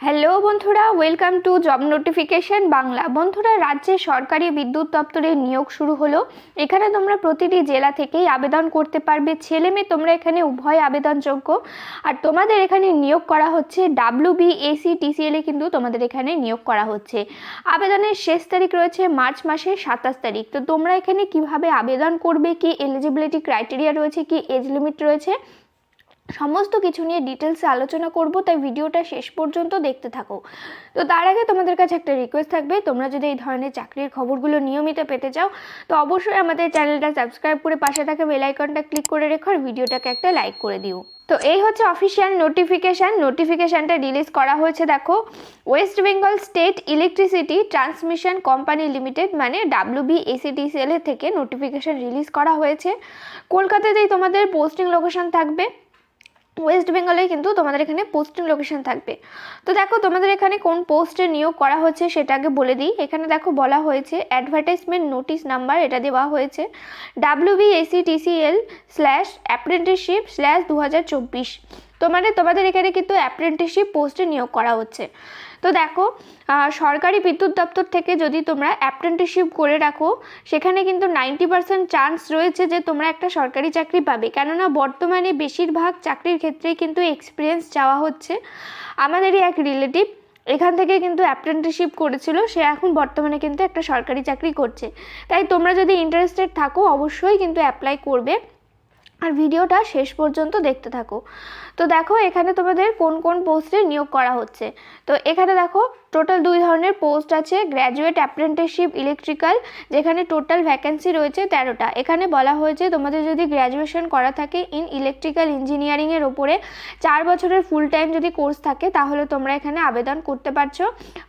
Hello বন্ধুরা welcome to job notification Bangla. বন্ধুরা, রাজ্যে সরকারি বিদ্যুৎ দপ্তরে নিয়োগ শুরু হলো। এখানে তোমরা প্রতিটি জেলা থেকেই আবেদন করতে পারবে। ছেলে মেয়ে, তোমরা এখানে উভয় আবেদনযোগ্য। আর তোমাদের এখানে নিয়োগ করা হচ্ছে ডাব্লিউ বি এসি টিসিএলে কিন্তু তোমাদের এখানে নিয়োগ করা হচ্ছে। আবেদনের শেষ তারিখ রয়েছে মার্চ মাসের সাতাশ তারিখ। তো তোমরা এখানে কীভাবে আবেদন করবে? কি এলিজিবিলিটি ক্রাইটেরিয়া রয়েছে? কি এজ লিমিট রয়েছে? সমস্ত কিছু নিয়ে ডিটেলসে আলোচনা করব, তাই ভিডিওটা শেষ পর্যন্ত দেখতে থাকো। তো তার আগে তোমাদের কাছে একটা রিকোয়েস্ট থাকবে, তোমরা যদি এই ধরনের চাকরির খবরগুলো নিয়মিত পেতে চাও, তো অবশ্যই আমাদের চ্যানেলটা সাবস্ক্রাইব করে পাশে থাকা বেল আইকনটা ক্লিক করে রেখো আর ভিডিওটাকে একটা লাইক করে দিও। তো এই হচ্ছে অফিসিয়াল নোটিফিকেশান নোটিফিকেশানটা রিলিজ করা হয়েছে, দেখো। West Bengal state electricity transmission company limited মানে ডাব্লিউবি এসিটিসিএল থেকে নোটিফিকেশান রিলিজ করা হয়েছে। কলকাতাতেই তোমাদের পোস্টিং লোকেশন থাকবে। ওয়েস্ট বেঙ্গলে কিন্তু তোমাদের এখানে পোস্টিং লোকেশন থাকবে। তো দেখো তোমাদের এখানে কোন পোস্টে নিয়োগ করা হচ্ছে সেটা আগে বলে দিই। এখানে দেখো বলা হয়েছে অ্যাডভার্টাইজমেন্ট নোটিশ নাম্বার এটা দেওয়া হয়েছে W TCL slash apprenticeship slash দু হাজার চব্বিশ। তোমাদের তোমাদের এখানে কিন্তু অ্যাপ্রেন্টিসশিপ পোস্টে নিয়োগ করা হচ্ছে। তো দেখো সরকারি বিদ্যুৎ দপ্তর থেকে যদি তোমরা অ্যাপ্রেন্টিসশিপ করে রাখো, সেখানে কিন্তু নাইনটি পার্সেন্ট চান্স রয়েছে যে তোমরা একটা সরকারি চাকরি পাবে। কেননা বর্তমানে বেশিরভাগ চাকরির ক্ষেত্রেই কিন্তু এক্সপিরিয়েন্স চাওয়া হচ্ছে। আমাদেরই এক রিলেটিভ এখান থেকে কিন্তু অ্যাপ্রেন্টিসশিপ করেছিল, সে এখন বর্তমানে কিন্তু একটা সরকারি চাকরি করছে। তাই তোমরা যদি ইন্টারেস্টেড থাকো, অবশ্যই কিন্তু অ্যাপ্লাই করবে। আর ভিডিওটা শেষ পর্যন্ত দেখতে থাকো। তো দেখো এখানে তোমাদের কোন কোন পোস্টে নিয়োগ করা হচ্ছে। তো এখানে দেখো টোটাল দুই ধরনের পোস্ট আছে গ্র্যাজুয়েট অ্যাপ্রেন্টিসশিপ ইলেকট্রিক্যাল যেখানে টোটাল ভ্যাকেন্সি রয়েছে তেরোটা। এখানে বলা হয়েছে তোমাদের যদি গ্র্যাজুয়েশন করা থাকে ইন ইলেকট্রিক্যাল ইঞ্জিনিয়ারিংয়ের ওপরে, চার বছরের ফুল টাইম যদি কোর্স থাকে, তাহলে তোমরা এখানে আবেদন করতে পারছ।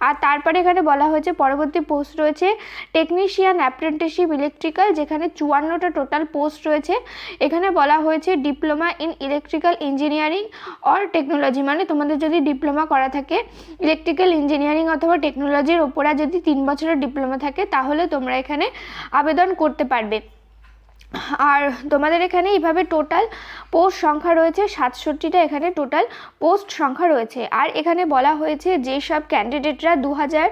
আর তারপরে এখানে বলা হয়েছে পরবর্তী পোস্ট রয়েছে টেকনিশিয়ান অ্যাপ্রেন্টিসশিপ ইলেকট্রিক্যাল যেখানে চুয়ান্নটা টোটাল পোস্ট রয়েছে। এখানে বলা হয়েছে diploma in electrical engineering or technology মানে তোমাদের যদি ডিপ্লোমা করা থাকে ইলেকট্রিক্যাল ইঞ্জিনিয়ারিং অথবা টেকনোলজির ওপরে যদি তিন বছরের ডিপ্লোমা থাকে তাহলে তোমরা এখানে আবেদন করতে পারবে। আর তোমাদের এখানে এইভাবে টোটাল পোস্ট সংখ্যা রয়েছে, সাতষট্টিটা এখানে টোটাল পোস্ট সংখ্যা রয়েছে। আর এখানে বলা হয়েছে যেসব ক্যান্ডিডেটরা দু হাজার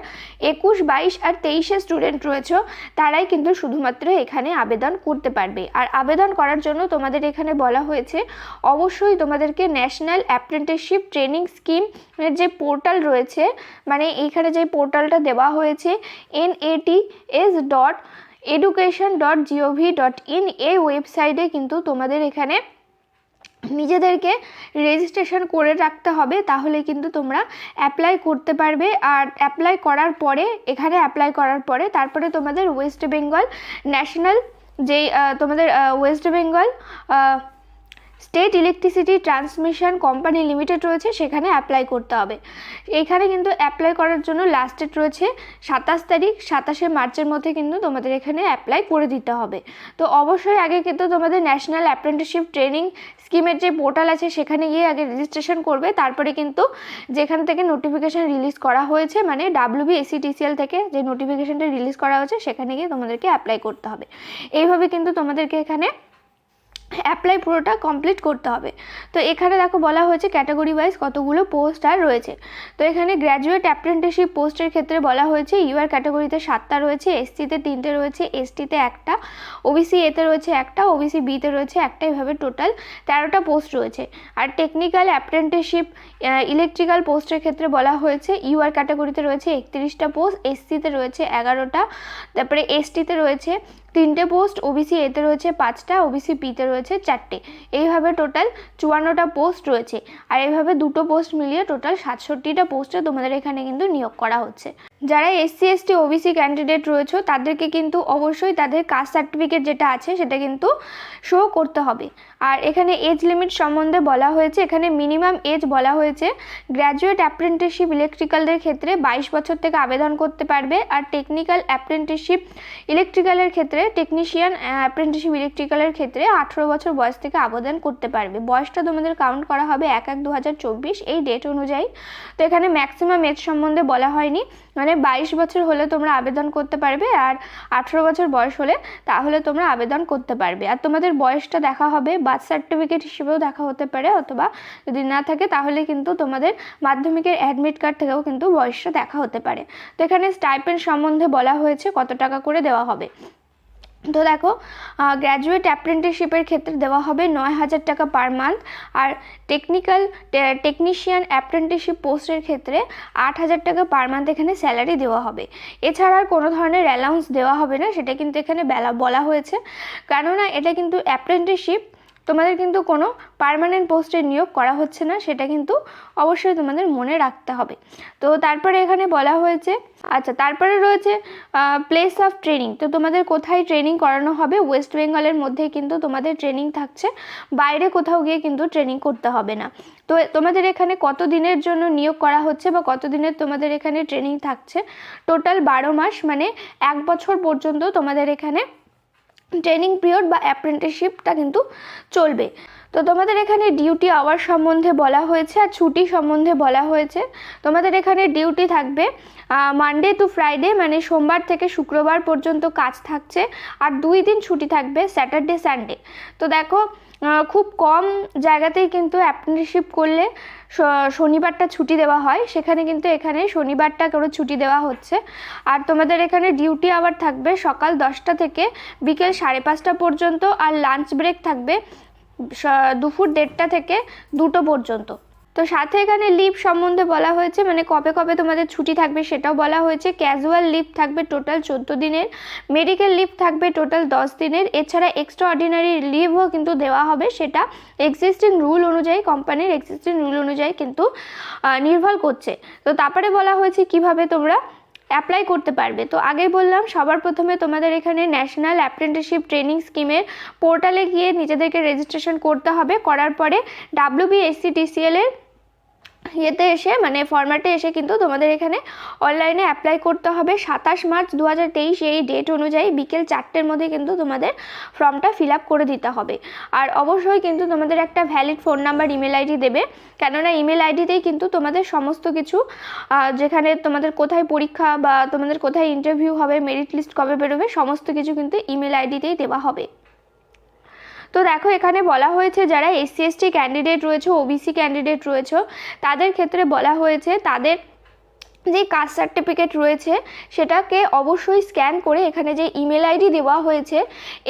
একুশ, বাইশ আর তেইশে স্টুডেন্ট রয়েছে, তারাই কিন্তু শুধুমাত্র এখানে আবেদন করতে পারবে। আর আবেদন করার জন্য তোমাদের এখানে বলা হয়েছে, অবশ্যই তোমাদেরকে ন্যাশনাল অ্যাপ্রেন্টিসশিপ ট্রেনিং স্কিম এর যে পোর্টাল রয়েছে মানে এইখানে যে পোর্টালটা দেওয়া হয়েছে N AT S dot education dot GOV dot in এই ওয়েবসাইটে কিন্তু তোমাদের এখানে নিজেদেরকে রেজিস্ট্রেশন করে রাখতে হবে, তাহলে কিন্তু তোমরা অ্যাপ্লাই করতে পারবে। আর অ্যাপ্লাই করার পরে, এখানে অ্যাপ্লাই করার পরে, তারপরে তোমাদের ওয়েস্ট বেঙ্গল ন্যাশনাল যেই তোমাদের West Bengal state electricity transmission company limited রয়েছে, সেখানে অ্যাপ্লাই করতে হবে। এখানে কিন্তু অ্যাপ্লাই করার জন্য লাস্ট ডেট রয়েছে সাতাশ তারিখ, সাতাশে মার্চের মধ্যে কিন্তু তোমাদের এখানে অ্যাপ্লাই করে দিতে হবে। তো অবশ্যই আগে কিন্তু তোমাদের ন্যাশনাল অ্যাপ্রেন্টিসশিপ ট্রেনিং স্কিমের যে পোর্টাল আছে, সেখানে গিয়ে আগে রেজিস্ট্রেশন করবে। তারপরে কিন্তু যেখান থেকে নোটিফিকেশান রিলিজ করা হয়েছে মানে ডাব্লিউবি এসিটিসিএল থেকে যে নোটিফিকেশানটা রিলিজ করা হয়েছে, সেখানে গিয়ে তোমাদেরকে অ্যাপ্লাই করতে হবে। এইভাবে কিন্তু তোমাদেরকে এখানে অ্যাপ্লাই পুরোটা কমপ্লিট করতে হবে। তো এখানে দেখো বলা হয়েছে ক্যাটাগরি ওয়াইজ কতগুলো পোস্ট আর রয়েছে। তো এখানে গ্র্যাজুয়েট অ্যাপ্রেন্টিসশিপ পোস্টের ক্ষেত্রে বলা হয়েছে ইউআর ক্যাটাগরিতে সাতটা রয়েছে এসসিতে তিনটে রয়েছে এসটিতে একটা ওবিসি এতে রয়েছে একটা ওবিসি বিতে রয়েছে একটা, এভাবে টোটাল তেরোটা পোস্ট রয়েছে। আর টেকনিক্যাল অ্যাপ্রেন্টিসশিপ ইলেকট্রিক্যাল পোস্টের ক্ষেত্রে বলা হয়েছে ইউআর ক্যাটাগরিতে রয়েছে একত্রিশটা পোস্ট এসসিতে রয়েছে এগারোটা, তারপরে এসটিতে রয়েছে তিনটে পোস্ট ওবিসি এতে রয়েছে পাঁচটা ওবিসি পিতে রয়েছে চারটে। এইভাবে টোটাল চুয়ান্নটা পোস্ট রয়েছে। আর এইভাবে দুটো পোস্ট মিলিয়ে টোটাল সাতষট্টিটা পোস্টে তোমাদের এখানে কিন্তু নিয়োগ করা হচ্ছে। যারা এসসি, এসটি, ওবিসি ক্যান্ডিডেট রয়েছে, তাদেরকে কিন্তু অবশ্যই তাদের কাস্ট সার্টিফিকেট যেটা আছে, সেটা কিন্তু শো করতে হবে। আর এখানে এজ লিমিট সম্বন্ধে বলা হয়েছে, এখানে মিনিমাম এজ বলা হয়েছে। গ্র্যাজুয়েট অ্যাপ্রেন্টিসশিপ ইলেকট্রিক্যালদের ক্ষেত্রে বাইশ বছর থেকে আবেদন করতে পারবে, আর টেকনিক্যাল অ্যাপ্রেন্টিসশিপ ইলেকট্রিক্যালের ক্ষেত্রে টেকনিশিয়ান অ্যাপ্রেন্টিসশিপ ইলেকট্রিক্যালের ক্ষেত্রে আঠেরো বছর বয়স থেকে আবেদন করতে পারবে। বয়সটা তোমাদের কাউন্ট করা হবে এক এক দু এই ডেট অনুযায়ী। তো এখানে ম্যাক্সিমাম এজ সম্বন্ধে বলা হয়নি। মানে বাইশ বছর হলে তোমরা আবেদন করতে পারবে আর আঠেরো বছর বয়স হলে তাহলে তোমরা আবেদন করতে পারবে। আর তোমাদের বয়সটা দেখা হবে, বার্থ সার্টিফিকেট হিসেবেও দেখা হতে পারে অথবা যদি না থাকে তাহলে কিন্তু তোমাদের মাধ্যমিকের অ্যাডমিট কার্ড থেকেও কিন্তু বয়সটা দেখা হতে পারে। তো এখানে স্টাইপেন্ড সম্বন্ধে বলা হয়েছে কত টাকা করে দেওয়া হবে। তো দেখো গ্র্যাজুয়েট অ্যাপ্রেন্টিসশিপের ক্ষেত্রে দেওয়া হবে নয় হাজার টাকা পার মান্থ আর টেকনিক্যাল টেকনিশিয়ান অ্যাপ্রেন্টিসশিপ পোস্টের ক্ষেত্রে আট হাজার টাকা পার মান্থ এখানে স্যালারি দেওয়া হবে। এছাড়া আর কোনো ধরনের অ্যালাউন্স দেওয়া হবে না, সেটা কিন্তু এখানে বেলা, বলা হয়েছে। কেননা এটা কিন্তু অ্যাপ্রেন্টিসশিপ তোমাদের কিন্তু কোনো পার্মানেন্ট পোস্টে নিয়োগ করা হচ্ছে না, সেটা কিন্তু অবশ্যই তোমাদের মনে রাখতে হবে। তো তারপরে এখানে বলা হয়েছে আচ্ছা তারপরে রয়েছে প্লেস অফ ট্রেনিং তো তোমাদের কোথায় ট্রেনিং করানো হবে? ওয়েস্ট বেঙ্গলের মধ্যেই কিন্তু তোমাদের ট্রেনিং থাকছে, বাইরে কোথাও গিয়ে কিন্তু ট্রেনিং করতে হবে না। তো তোমাদের এখানে কত দিনের জন্য নিয়োগ করা হচ্ছে বা কত দিনের তোমাদের এখানে ট্রেনিং থাকছে? টোটাল বারো মাস মানে এক বছর পর্যন্ত তোমাদের এখানে ট্রেনিং পিরিয়ড বা অ্যাপ্রেন্টিসশিপটা কিন্তু চলবে। তো তোমাদের এখানে ডিউটি আওয়ার সম্বন্ধে বলা হয়েছে আর ছুটি সম্বন্ধে বলা হয়েছে। তোমাদের এখানে ডিউটি থাকবে মানডে টু ফ্রাইডে মানে সোমবার থেকে শুক্রবার পর্যন্ত কাজ থাকছে। আর দুই দিন ছুটি থাকবে স্যাটারডে সানডে তো দেখো খুব কম জায়গাতেই কিন্তু অ্যাপ্রেন্টিসশিপ করলে শনিবারটা ছুটি দেওয়া হয়। সেখানে কিন্তু এখানে শনিবারটা করে ছুটি দেওয়া হচ্ছে। আর তোমাদের এখানে ডিউটি আবার থাকবে সকাল দশটা থেকে বিকেল সাড়ে পাঁচটা পর্যন্ত আর লাঞ্চ ব্রেক থাকবে দুপুর দেড়টা থেকে দুটো পর্যন্ত। তো সাথে এখানে লিভ সম্বন্ধে বলা হয়েছে মানে কবে কবে তোমাদের ছুটি থাকবে সেটাও বলা হয়েছে। ক্যাজুয়াল লিভ থাকবে টোটাল চোদ্দ দিনের মেডিকেল লিভ থাকবে টোটাল দশ দিনের। এছাড়া এক্সট্রা অর্ডিনারি লিভও কিন্তু দেওয়া হবে সেটা এক্সিস্টিং রুল অনুযায়ী কোম্পানির এক্সিস্টিং রুল অনুযায়ী কিন্তু নির্ভর করছে। তো তারপরে বলা হয়েছে কীভাবে তোমরা অ্যাপ্লাই করতে পারবে। তো আগে বললাম, সবার প্রথমে তোমাদের এখানে ন্যাশনাল অ্যাপ্রেন্টিসশিপ ট্রেনিং স্কিমের পোর্টালে গিয়ে নিজেদেরকে রেজিস্ট্রেশন করতে হবে। করার পরে ডাব্লিউবিএসসিটিসিএল এর ইয়েতে এসে মানে ফরম্যাটে এসে কিন্তু তোমাদের এখানে অনলাইনে অ্যাপ্লাই করতে হবে। সাতাশ মার্চ দু হাজার তেইশ এই ডেট অনুযায়ী বিকেল চারটের মধ্যে কিন্তু তোমাদের ফর্মটা ফিল আপ করে দিতে হবে। আর অবশ্যই কিন্তু তোমাদের একটা valid phone number email ID দেবে। কেননা ইমেল আইডিতেই কিন্তু তোমাদের সমস্ত কিছু যেখানে তোমাদের কোথায় পরীক্ষা বা তোমাদের কোথায় ইন্টারভিউ হবে মেরিট লিস্ট কবে বেরোবে, সমস্ত কিছু কিন্তু ইমেল আইডিতেই দেওয়া হবে। তো দেখো, এখানে বলা হয়েছে যারা এসসি এসটি ক্যান্ডিডেট রয়েছে ওবিসি ক্যান্ডিডেট রয়েছে, তাদের ক্ষেত্রে বলা হয়েছে তাদের যে কাস্ট সার্টিফিকেট রয়েছে, সেটাকে অবশ্যই স্ক্যান করে এখানে যে ইমেল আইডি দেওয়া হয়েছে,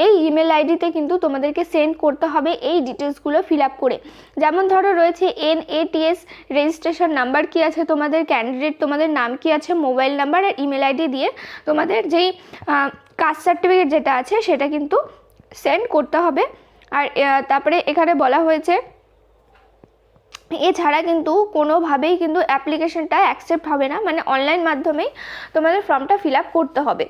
এই ইমেল আইডিতে কিন্তু তোমাদেরকে সেন্ড করতে হবে এই ডিটেলসগুলো ফিল আপ করে। যেমন ধরো, রয়েছে এন এটিএস রেজিস্ট্রেশন নাম্বার কি আছে তোমাদের ক্যান্ডিডেট তোমাদের নাম কি আছে মোবাইল নাম্বার আর ইমেল আইডি দিয়ে তোমাদের যেই কাস্ট সার্টিফিকেট যেটা আছে, সেটা কিন্তু সেন্ড করতে হবে। আর তারপরে এখানে বলা হয়েছে, এছাড়া কিন্তু কোনোভাবেই কিন্তু অ্যাপ্লিকেশনটা অ্যাকসেপ্ট হবে না। মানে অনলাইন মাধ্যমেই তোমাদের ফর্মটা ফিল আপ করতে হবে।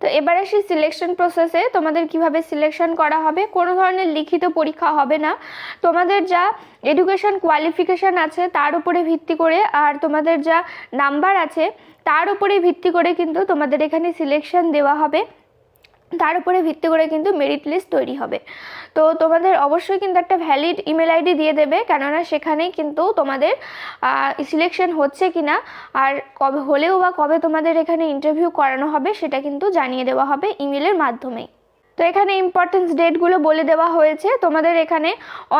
তো এবার আসি সিলেকশন প্রসেসে তোমাদের কীভাবে সিলেকশন করা হবে? কোনো ধরনের লিখিত পরীক্ষা হবে না। তোমাদের যা এডুকেশন কোয়ালিফিকেশান আছে, তার উপরে ভিত্তি করে, আর তোমাদের যা নাম্বার আছে, তার উপরে ভিত্তি করে কিন্তু তোমাদের এখানে সিলেকশন দেওয়া হবে। তার উপরে ভিত্তি করে কিন্তু মেরিট লিস্ট তৈরি হবে। তো তোমাদের অবশ্যই কিন্তু একটা ভ্যালিড ইমেল আইডি দিয়ে দেবে, কেননা সেখানেই কিন্তু তোমাদের সিলেকশন হচ্ছে কি না আর কবে হলেও বা কবে তোমাদের এখানে ইন্টারভিউ করানো হবে সেটা কিন্তু জানিয়ে দেওয়া হবে ইমেলের মাধ্যমেই। তো এখানে ইম্পর্টেন্স ডেটগুলো বলে দেওয়া হয়েছে। তোমাদের এখানে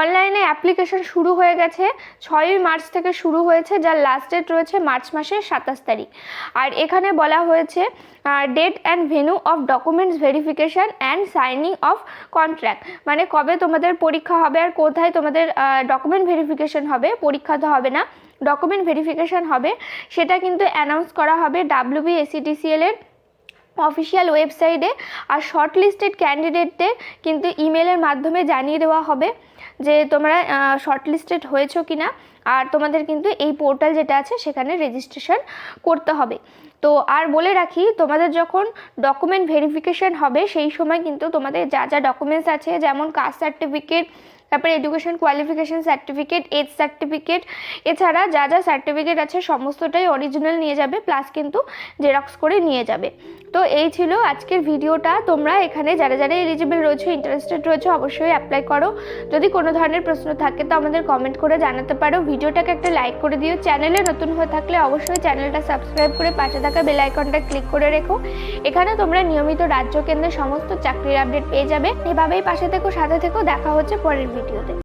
অনলাইনে অ্যাপ্লিকেশন শুরু হয়ে গেছে, ছয়ই মার্চ থেকে শুরু হয়েছে, যার লাস্ট ডেট রয়েছে মার্চ মাসের সাতাশ তারিখ। আর এখানে বলা হয়েছে date and venue of documents verification and signing of contract মানে কবে তোমাদের পরীক্ষা হবে আর কোথায় তোমাদের ডকুমেন্ট ভেরিফিকেশান হবে, পরীক্ষা তো হবে না ডকুমেন্ট ভেরিফিকেশান হবে, সেটা কিন্তু অ্যানাউন্স করা হবে ডাব্লিউবিএসিটিসিএল এর অফিসিয়াল ওয়েবসাইটে আর শর্ট লিস্টেড ক্যান্ডিডেটদের কিন্তু ইমেলের মাধ্যমে জানিয়ে দেওয়া হবে যে তোমরা শর্ট লিস্টেড হয়েছো কি না আর তোমাদের কিন্তু এই পোর্টাল যেটা আছে সেখানে রেজিস্ট্রেশন করতে হবে। তো আর বলে রাখি, তোমাদের যখন ডকুমেন্ট ভেরিফিকেশান হবে, সেই সময় কিন্তু তোমাদের যা যা ডকুমেন্টস আছে, যেমন কাস্ট সার্টিফিকেট তারপরে education qualification certificate age certificate এছাড়া যা যা সার্টিফিকেট আছে সমস্তটাই অরিজিনাল নিয়ে যাবে প্লাস কিন্তু জেরক্স করে নিয়ে যাবে। তো এই ছিল আজকের ভিডিওটা। তোমরা এখানে যারা যারা এলিজিবল রয়েছে ইন্টারেস্টেড রয়েছে, অবশ্যই অ্যাপ্লাই করো। যদি কোনো ধরনের প্রশ্ন থাকে, তো আমাদের কমেন্ট করে জানাতে পারো। ভিডিওটাকে একটা লাইক করে দিও। চ্যানেলে নতুন হয়ে থাকলে অবশ্যই চ্যানেলটা সাবস্ক্রাইব করে পাশে থাকা বেল আইকনটা ক্লিক করে রেখো। এখানে তোমরা নিয়মিত রাজ্য কেন্দ্রের সমস্ত চাকরির আপডেট পেয়ে যাবে। এভাবেই পাশে থেকো, সাথে থেকো। দেখা হচ্ছে পরের ভিডিওতে